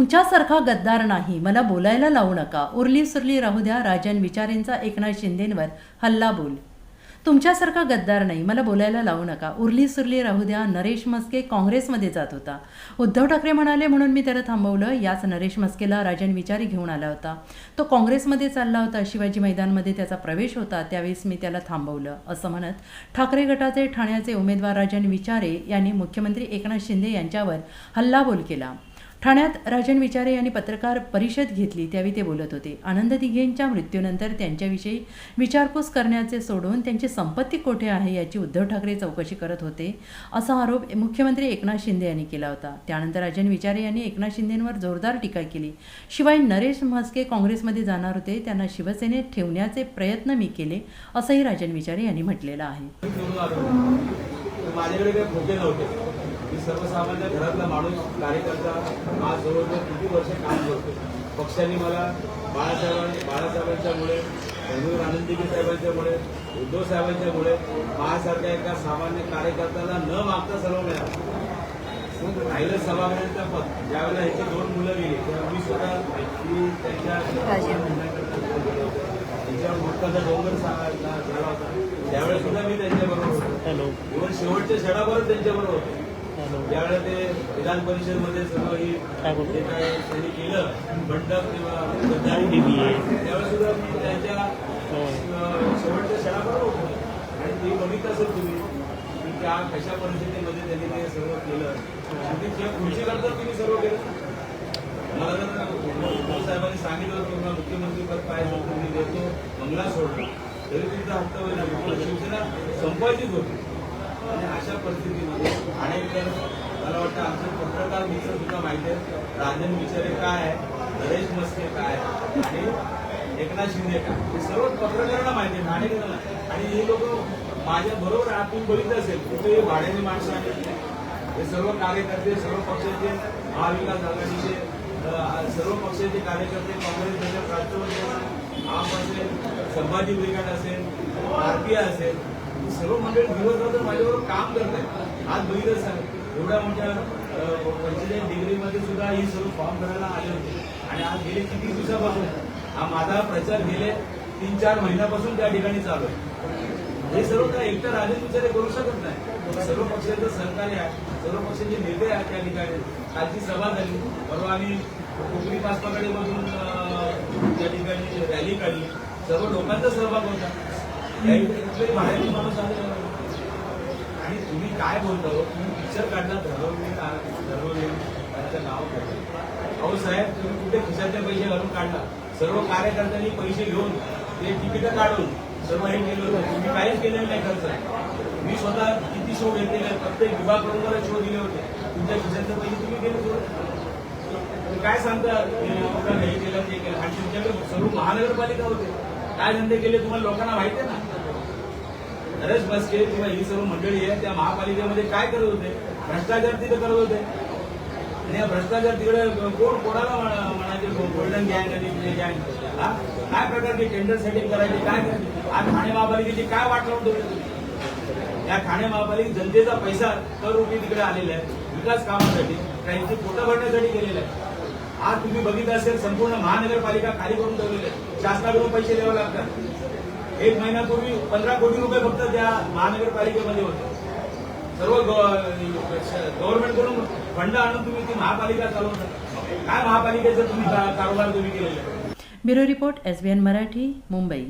तुमच्यासारखा गद्दार नाही. मला बोलायला लावू नका. उरली सुरली राहू द्या. राजन विचारेंचा एकनाथ शिंदेंवर हल्ला बोल. तुमच्यासारखा गद्दार नाही. मला बोलायला लावू नका. उरली सुरली राहू द्या. नरेश मस्के काँग्रेसमध्ये जात होता. उद्धव ठाकरे म्हणाले म्हणून मी त्याला थांबवलं. याच नरेश मस्केला राजन विचारी घेऊन आला होता. तो काँग्रेसमध्ये चालला होता. शिवाजी मैदानमध्ये त्याचा प्रवेश होता. त्यावेळेस मी त्याला थांबवलं. असं म्हणत ठाकरे गटाचे ठाण्याचे उमेदवार राजन विचारे यांनी मुख्यमंत्री एकनाथ शिंदे यांच्यावर हल्लाबोल केला. ठाण्यात राजन विचारे यांनी पत्रकार परिषद घेतली त्यावेळी ते बोलत होते. आनंद दिघेंच्या मृत्यूनंतर त्यांच्याविषयी विचारपूस करण्याचे सोडून त्यांची संपत्ती कोठे आहे याची उद्धव ठाकरे चौकशी करत होते असा आरोप मुख्यमंत्री एकनाथ शिंदे यांनी केला होता. त्यानंतर राजन विचारे यांनी एकनाथ शिंदेंवर जोरदार टीका केली. शिवाय नरेश म्हस्के काँग्रेसमध्ये जाणार होते त्यांना शिवसेनेत ठेवण्याचे प्रयत्न मी केले असंही राजन विचारे यांनी म्हटलेलं आहे. सर्वसामान्य घरातला माणूस कार्यकर्ता आज जवळजवळ किती वर्ष काम करतो? पक्षाने मला बाळासाहेबां बाळासाहेबांच्यामुळे धनुर आनंदीगी साहेबांच्यामुळे उद्धव साहेबांच्यामुळे माझ्यासारख्या एका सामान्य कार्यकर्त्याला न मागता सर्व मिळालं. राहिलं सभागृहाचं पद ज्यावेळेला ह्याची दोन मुलं गेली तेव्हा मी स्वतः ती त्यांच्या त्यांच्यावर मोठा डोंगर झाला होता. त्यावेळेस सुद्धा मी त्यांच्याबरोबर होतो. इव्हन शेवटच्या क्षणाभरच त्यांच्याबरोबर होतो. हॅलो ज्यावेळेला ते विधान परिषदमध्ये सर्व ही काय बोलतो? जे काय त्यांनी केलं मंडप किंवा गद्दारी दिली आहे. त्यावेळेस सुद्धा मी त्यांच्या. अं, शेवटच्या क्षणाबरोबर होतो आणि ते बघितलं असेल तुम्ही की त्या कशा परिस्थितीमध्ये त्यांनी ते सर्व केलं आणि त्या खुर्ची करता तुम्ही सर्व केलं मला जर साहेबांनी सांगितलं होतं की मला मुख्यमंत्री पद पाहिजे मी देतो मंगला सोडला तरी तुमचा हप्ता होईल शिवसेना संपायचीच होती आणि अशा परिस्थितीमध्ये अनेक मला वाटतं आमचे पत्रकार मित्र सुद्धा माहिती आहेत. राजन विचारे काय आहे? नरेश मस्के काय आणि एकनाथ शिंदे काय हे सर्व पत्रकारांना माहिती आहे नाणेकरांना आणि हे लोक माझ्या बरोबर आपण बघितलं असेल कुठे भाड्याने माणसं आले हे सर्व कार्यकर्ते सर्व पक्षाचे महाविकास आघाडीचे सर्व पक्षाचे कार्यकर्ते काँग्रेस असेल राष्ट्रवादी आप असेल संभाजी ब्रिगेड असेल भारतीय असेल सर्व मंडळी दिवसभर माझ्याबरोबर काम करत आहेत. आज बघितलं सर एवढ्या मोठ्या पंचेचाळीस डिग्रीमध्ये सुद्धा ही सर्व फॉर्म भरायला आले होते. आणि आज गेले किती दिवसापासून? हा माझा प्रचार गेले तीन चार महिन्यापासून त्या ठिकाणी चालू आहे. हे सर्व काय एकटा राजन विचारे करू शकत नाही. सर्व पक्षाचं सहकार्य आहे सर्व पक्षाचे नेते आहेत त्या ठिकाणी. कालची सभा झाली. परवा आम्ही कोकणी पासपाकडे मधून त्या ठिकाणी रॅली काढली. सर्व लोकांचा सहभाग होता. याही माणूस आले. आणि तुम्ही काय बोलता हो तुम्ही पिक्चर काढला ठरवले धरवले त्यांचं नाव अहो साहेब तुम्ही कुठे खिशातले पैसे घालून काढला? सर्व कार्यकर्त्यांनी पैसे घेऊन ते तिकीटं काढून सर्व हे केलं होतं. तुम्ही काहीच केलेलं नाही खर्च मी स्वतः किती शो घेतलेले आहेत? प्रत्येक विभाग प्रमुखाला शो दिले होते. तुमच्या खिशातले पैसे तुम्ही गेले सोडून काय सांगता? हे केलं ते केलं. आणि तुमच्याकडे सर्व महानगरपालिका होते. काय धंदे केले तुम्हाला लोकांना माहिती आहे ना? नरेश बसके किंवा ही सर्व मंडळी आहे त्या महापालिकेमध्ये काय करत होते? भ्रष्टाचार तिथे करत होते. आणि या भ्रष्टाचार तिकडे कोण कोणाला म्हणायचे गोल्डन गँग आणि ते गँग हा? काय प्रकारचे टेंडर सेटिंग करायची काय आज ठाणे महापालिकेची काय वाट लावून ठेवली? तुम्ही या ठाणे महापालिकेत जनतेचा पैसा कर रुपये तिकडे आलेला आहे विकास कामासाठी काहींची पोटं भरण्यासाठी गेलेलं आहे आज तुम्ही बघितलं असेल संपूर्ण महानगरपालिका खाली करून ठेवलेली आहे शासनाकडून पैसे द्यावे लागतात. एक महिन्यापूर्वी पंधरा कोटी रुपये फक्त त्या महानगरपालिकेमध्ये होते. सर्व गव्हर्नमेंटकडून फंड आणून तुम्ही ती महापालिका चालवता. काय महापालिकेचं तुम्ही कारोबार कारभार तुम्ही केलेला bureau report S B N Marathi Mumbai.